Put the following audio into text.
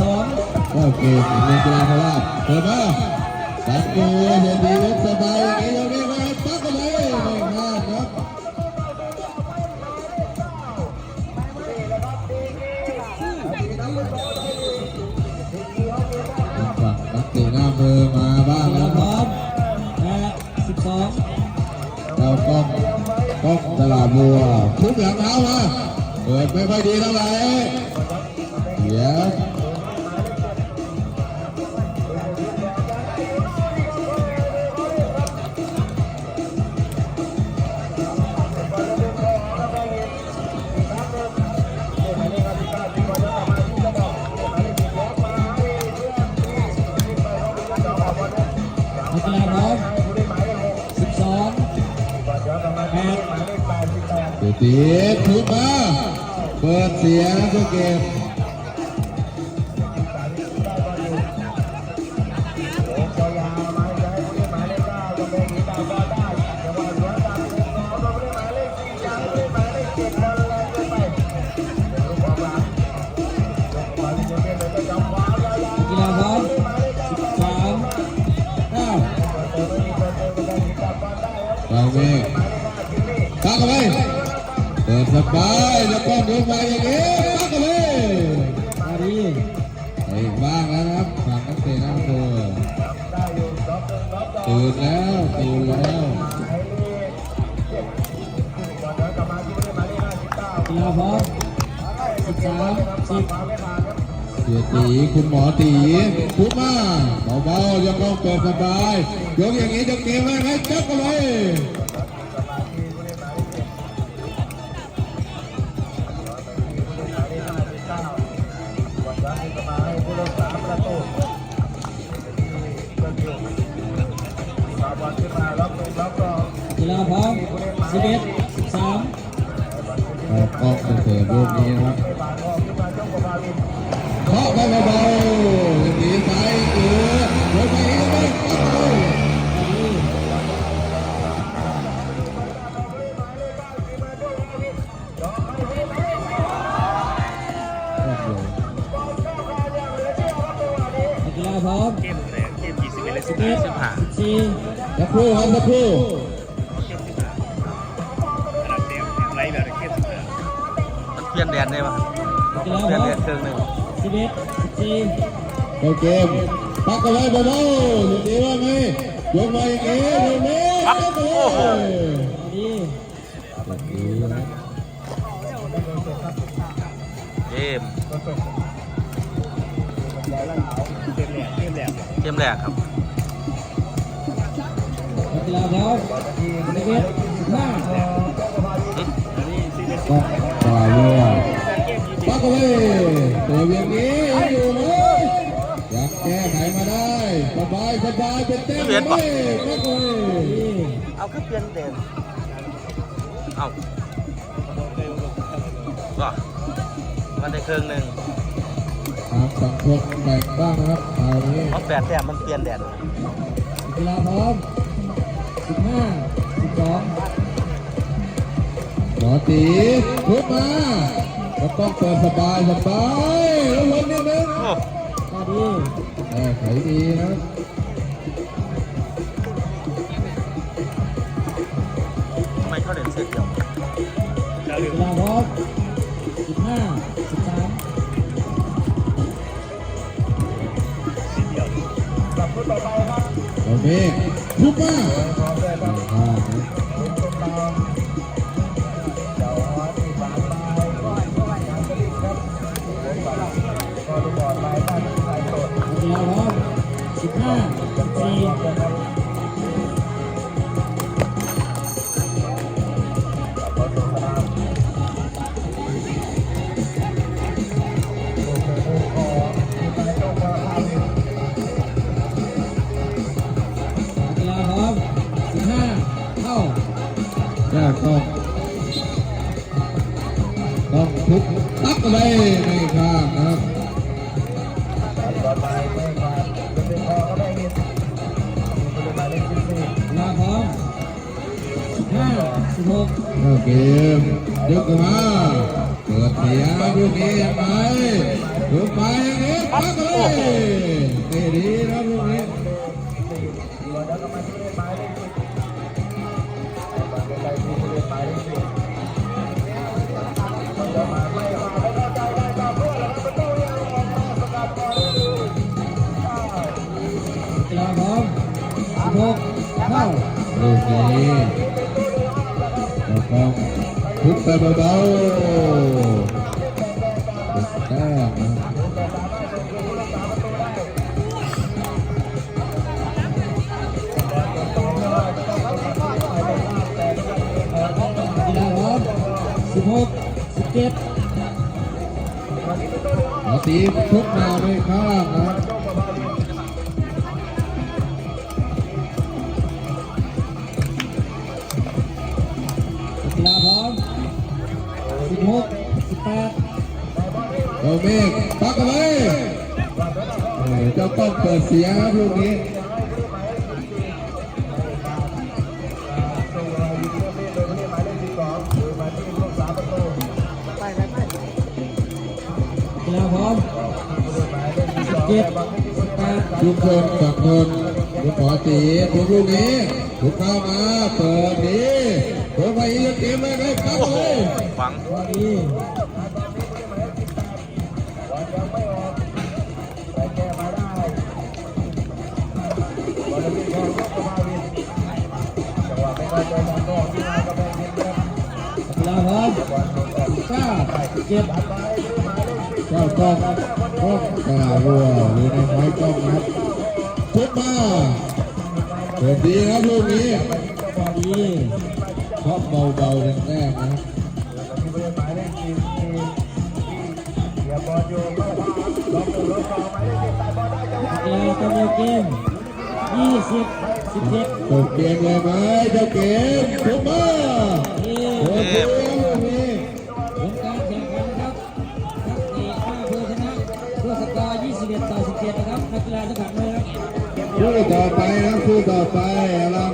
สองก็เกมเรียนกีฬาโคราชเปิดมาสังกูเห็นดีรถสบายอย่างนี้อางนี้มาปักกันเลยไม่พลาดครับฝั่งนักเตะหน้ามือมาบ้างแล้วครับแปดสิบสองเราก้องก้องตลาดบัวทุบหลังเท้ามาเปิดไม่ค่อยดีเท่าไหร่ สียวนักกีฬาพร้อมสิบสองแปดเดี๋ยวตีทุบมา เปิดเสียงตัวเกม ปิดสบายแล้วก็ยกมาอย่างนี้ปักเอาไว้มาดีไอ้บ้างแล้วครับฝั่งนักเตะน้ามือตื่นแล้วตื่นแล้วกีฬาพร้อมสิบสามสิบเสียตีคุณหมอตีทุบมาเบาๆยังต้องเปิดสบายยกอย่างนี้จะเกมไว้ให้จับเอาไว้ พร้อมสิบเอ็ดสิบสามออกกล้องเสิร์ฟลูกนี้นะครับเคาะไปเบาๆอย่างนี้ซ้ายเออยกไปอีกแล้วนักกีฬาพร้อมเกมแรกเกมยี่สิบเอ็ดและสิสิบบห้าเอ็ดสิบห้าสิบสี่สักครู่ครับสักครู่ ลี่ยนแดนได้ปะเปลี่ยนแดนเครื่องหนึ่งสิบเอ็ดสี่เเกมปักเอาไว้เบาๆอย่างนี้ว่าไงยกมาอย่างนี้อย่งนี้ปักเอาไว้มาดีเกมเกมแรกเกมแรกเกมแรกครับนักกีฬาพร้อมสิบเอ็ดสิบห้าอันนี้สิบ เอ็ดก็ฝ่ายเรือเกมยี่สิบปักเอาไว้ตัวอย่างนี้อยู่ไหมอยากแก้ไขมาได้สบายสบายเป็นเต้นเลยปักเอาไว้ดีเอาคือเปลี่ยนแดนเอาก็มันได้เครื่องหนึ่งตามสังคมแบ่งบ้างนะครับเอานี้เพราะแปดแต้มมันเปลี่ยนแดนนักกีฬาพร้อมสิบห้าสิบสอง หมอตีทุบมาก็ต้องเปิดสบายสบายแล้วลงนิดนึงมาดีแก้ไขดีนะทำไมเขาเด่นเซตเดียวแล้วนัเรื่กองกีฬาพร้อมสิบห้าสิบสามสิบเดียวโอเคทุบมา 嗯，对。 เข้าเกมยกขึ้นมาเปิดเสียงลูกนี้ยังไงลูกมาอย่างนี้ปักเลยเตะดีนะลูกนี้กีฬาพร้อมสิบหกเข้าลูกนี้ เราต้องทุบไปเบาๆเป็นแต้มนะกีฬาพร้อมสิบหกสิบเจ็ดเราตีทุบมาไม่ข้างนะ สิบหกสิบแปดเราเมฆปักเอาไว้เออเจ้าต้องเปิดเสียงครับลูกนี้กีฬาพร้อมสิบเจ็ดสิบแปดชุมชนฝั่งทนลูกขอตีทุบลูกนี้ทุบเข้ามาเปิดดี เปิดไปอีกเกมเลยเลยปักเอาไว้ฝังพอดีกีฬาพร้อมสิบเก้าสิบเจ็ดเจ้าต้องต้องกระรัวหรือในไม้ต้องครับทุบมาเปิดดีครับลูกนี้ดี เบาๆแรงๆนะครับกีฬาตัวเดียวเกมยี่สิบสิบเจ็ดจบเกมเลยไหมเจ้าเกมทุบมานี่โอเคลูกนี้ผลการแข่งขันครับนักเตะห้าเพื่อชนะด้วยสกอร์21ต่อ17นะครับนักกีฬาทุกคนเลยครับคู่ต่อไปนะคู่ต่อไปเรา